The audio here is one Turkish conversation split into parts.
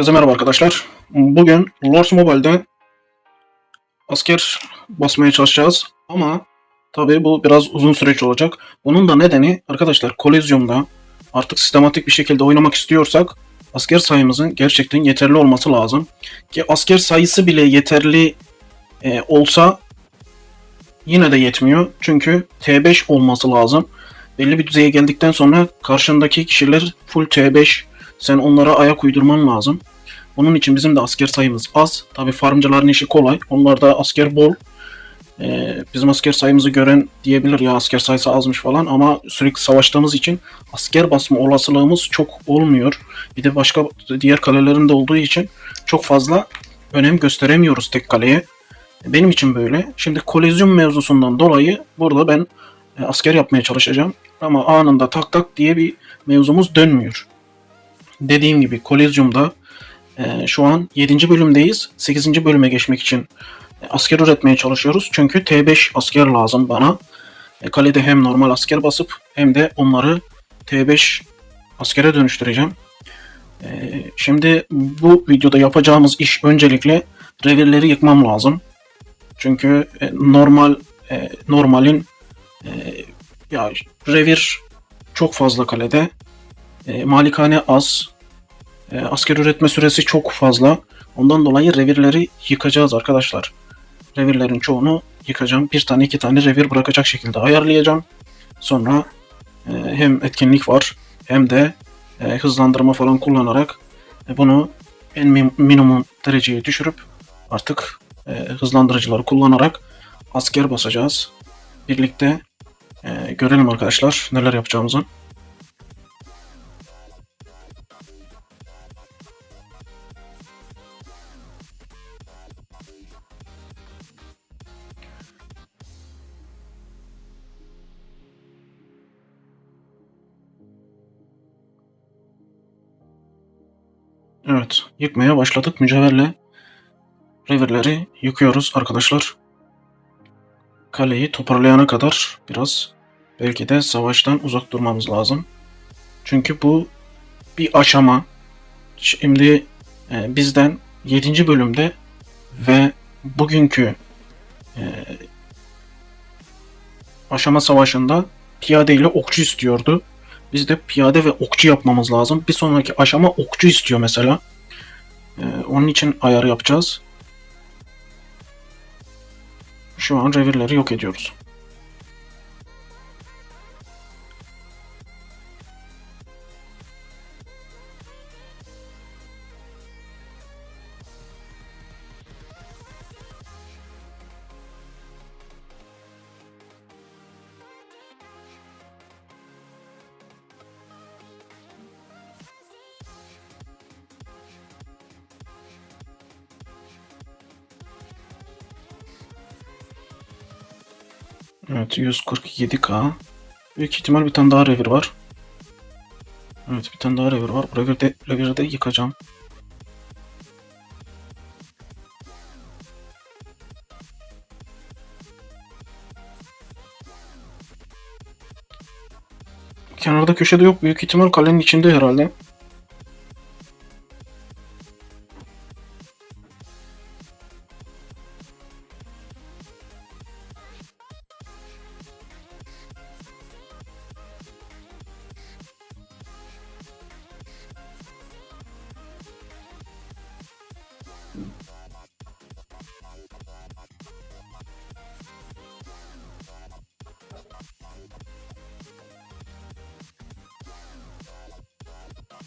Herkese merhaba arkadaşlar. Bugün Lords Mobile'de asker basmaya çalışacağız. Ama tabii bu biraz uzun süreç olacak. Bunun da nedeni arkadaşlar Kolezyum'da artık sistematik bir şekilde oynamak istiyorsak asker sayımızın gerçekten yeterli olması lazım. Ki asker sayısı bile yeterli e, olsa yine de yetmiyor. Çünkü T5 olması lazım. Belli bir düzeye geldikten sonra karşındaki kişiler full T5 sen onlara ayak uydurman lazım. Bunun için bizim de asker sayımız az. Tabi farmcıların işi kolay. Onlarda asker bol. Ee, bizim asker sayımızı gören diyebilir ya asker sayısı azmış falan ama sürekli savaştığımız için asker basma olasılığımız çok olmuyor. Bir de başka diğer kalelerin de olduğu için çok fazla önem gösteremiyoruz tek kaleye. Benim için böyle. Şimdi kolezyum mevzusundan dolayı burada ben e, asker yapmaya çalışacağım. Ama anında tak tak diye bir mevzumuz dönmüyor dediğim gibi Kolezyum'da e, şu an 7. bölümdeyiz. 8. bölüme geçmek için e, asker üretmeye çalışıyoruz. Çünkü T5 asker lazım bana. E, kalede hem normal asker basıp hem de onları T5 askere dönüştüreceğim. E, şimdi bu videoda yapacağımız iş öncelikle revirleri yıkmam lazım. Çünkü normal normalin ya revir çok fazla kalede. Malikane az. E, asker üretme süresi çok fazla. Ondan dolayı revirleri yıkacağız arkadaşlar. Revirlerin çoğunu yıkacağım. Bir tane iki tane revir bırakacak şekilde ayarlayacağım. Sonra e, hem etkinlik var hem de e, hızlandırma falan kullanarak e, bunu en min- minimum dereceye düşürüp artık e, hızlandırıcıları kullanarak asker basacağız. Birlikte e, görelim arkadaşlar neler yapacağımızı. Evet, yıkmaya başladık. Mücevherle revirleri yıkıyoruz arkadaşlar. Kaleyi toparlayana kadar biraz belki de savaştan uzak durmamız lazım. Çünkü bu bir aşama. Şimdi e, bizden 7. bölümde ve bugünkü e, aşama savaşında piyade ile okçu istiyordu. Biz de piyade ve okçu yapmamız lazım. Bir sonraki aşama okçu istiyor mesela. Ee, onun için ayar yapacağız. Şu an revirleri yok ediyoruz. Evet 147k. Büyük ihtimal bir tane daha revir var. Evet bir tane daha revir var. Revirde, reviri de yıkacağım. Kenarda köşede yok. Büyük ihtimal kalenin içinde herhalde.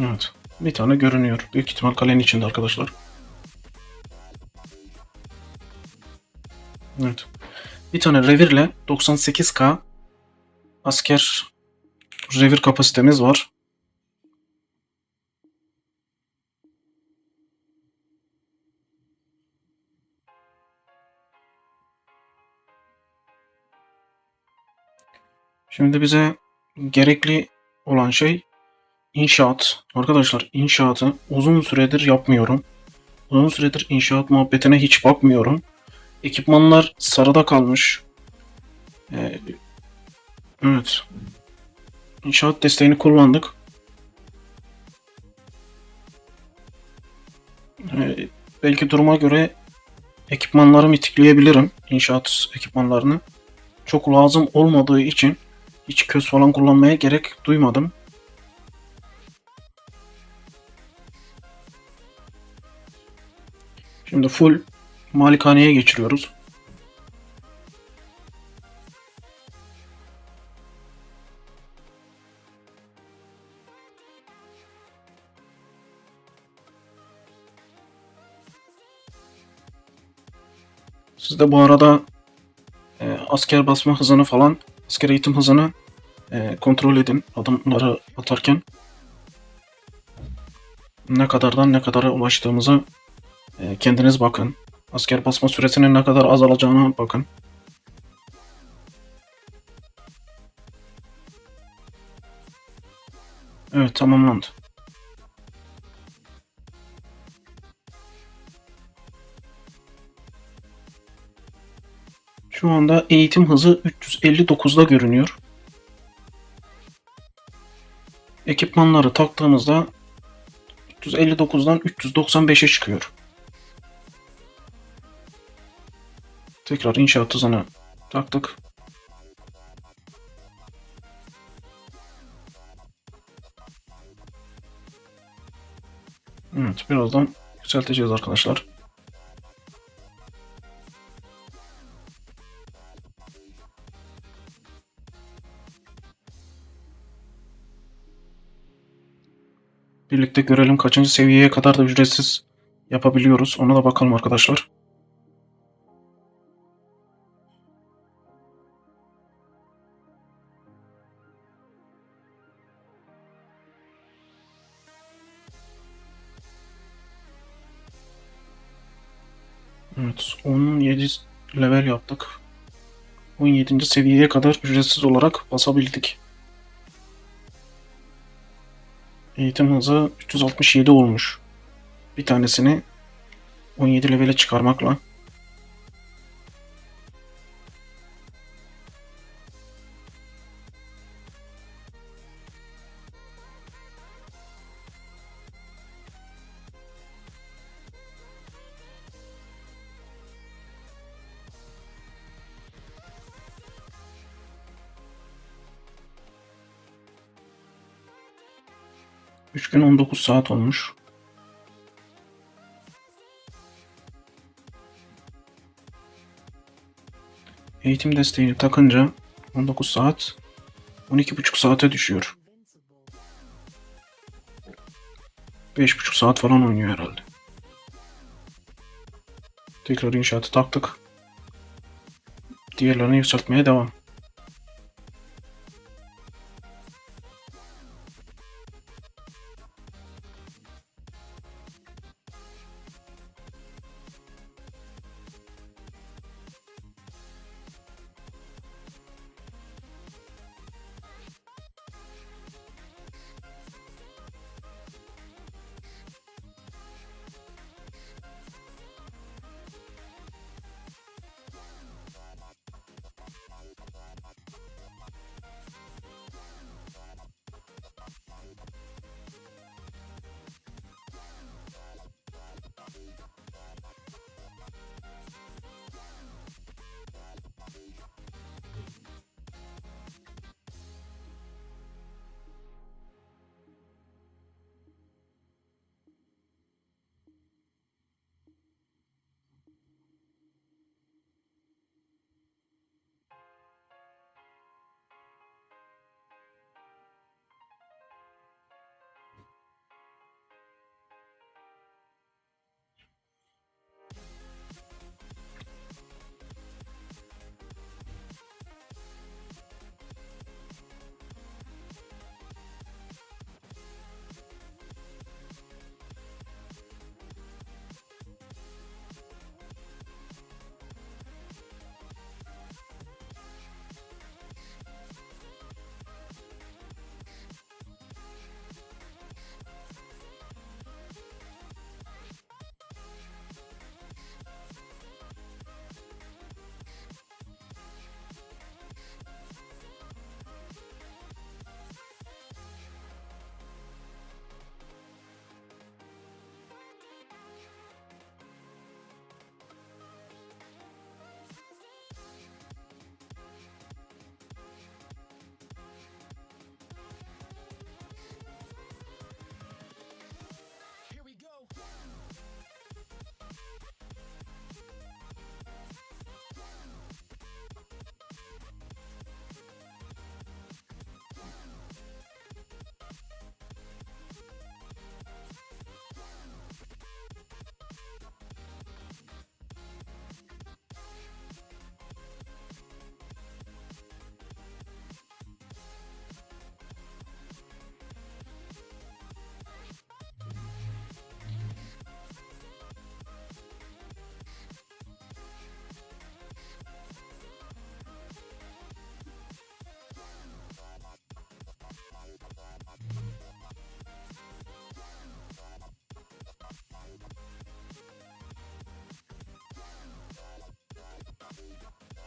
Evet. Bir tane görünüyor. Büyük ihtimal kalenin içinde arkadaşlar. Evet. Bir tane revirle 98k asker revir kapasitemiz var. Şimdi bize gerekli olan şey İnşaat. Arkadaşlar inşaatı uzun süredir yapmıyorum. Uzun süredir inşaat muhabbetine hiç bakmıyorum. Ekipmanlar sarıda kalmış. Ee, evet. İnşaat desteğini kullandık. Ee, belki duruma göre ekipmanlarımı itikleyebilirim. İnşaat ekipmanlarını. Çok lazım olmadığı için hiç köz falan kullanmaya gerek duymadım. Şimdi full malikaneye geçiriyoruz. Siz de bu arada e, asker basma hızını falan, asker eğitim hızını e, kontrol edin adımları atarken. Ne kadardan ne kadara ulaştığımızı e, kendiniz bakın. Asker basma süresinin ne kadar azalacağına bakın. Evet tamamlandı. Şu anda eğitim hızı 359'da görünüyor. Ekipmanları taktığımızda 359'dan 395'e çıkıyor. Tekrar inşaat hızını taktık. Evet birazdan yükselteceğiz arkadaşlar. Birlikte görelim kaçıncı seviyeye kadar da ücretsiz yapabiliyoruz. Ona da bakalım arkadaşlar. Evet 17 level yaptık. 17. seviyeye kadar ücretsiz olarak basabildik. Eğitim hızı 367 olmuş. Bir tanesini 17 levele çıkarmakla. Üç gün 19 saat olmuş. Eğitim desteğini takınca 19 saat 12,5 saate düşüyor. 5,5 saat falan oynuyor herhalde. Tekrar inşaatı taktık. Diğerlerini yükseltmeye devam.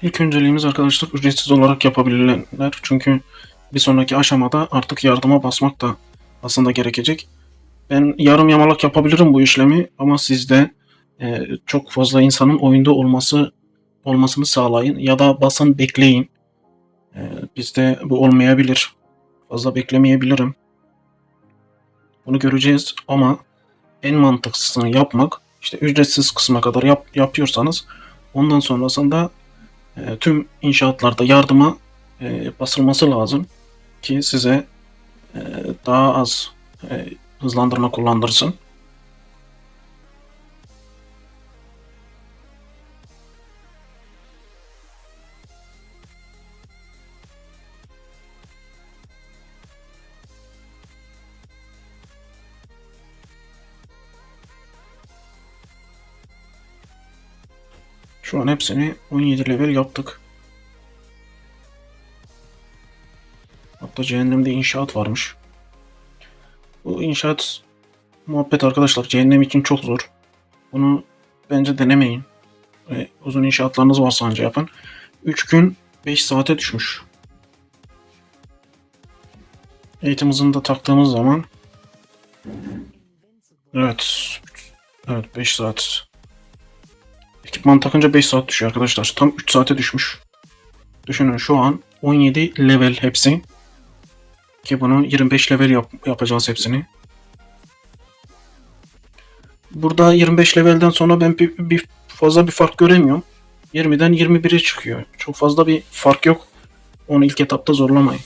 İlk önceliğimiz arkadaşlar ücretsiz olarak yapabilirler. Çünkü bir sonraki aşamada artık yardıma basmak da aslında gerekecek. Ben yarım yamalak yapabilirim bu işlemi ama siz de e, çok fazla insanın oyunda olması olmasını sağlayın ya da basın bekleyin. E, bizde bu olmayabilir. Fazla beklemeyebilirim. Bunu göreceğiz ama en mantıklısını yapmak işte ücretsiz kısma kadar yap, yapıyorsanız ondan sonrasında tüm inşaatlarda yardıma e, basılması lazım ki size e, daha az e, hızlandırma kullandırsın. An hepsini 17 level yaptık. Hatta cehennemde inşaat varmış. Bu inşaat muhabbet arkadaşlar cehennem için çok zor. Bunu bence denemeyin. Ve uzun inşaatlarınız varsa anca yapın. 3 gün 5 saate düşmüş. Eğitim hızını da taktığımız zaman Evet. Evet 5 saat. Ekipman takınca 5 saat düşüyor arkadaşlar. Tam 3 saate düşmüş. Düşünün şu an 17 level hepsi. Ki bunu 25 level yap- yapacağız hepsini. Burada 25 levelden sonra ben bir, bir fazla bir fark göremiyorum. 20'den 21'e çıkıyor. Çok fazla bir fark yok. Onu ilk etapta zorlamayın.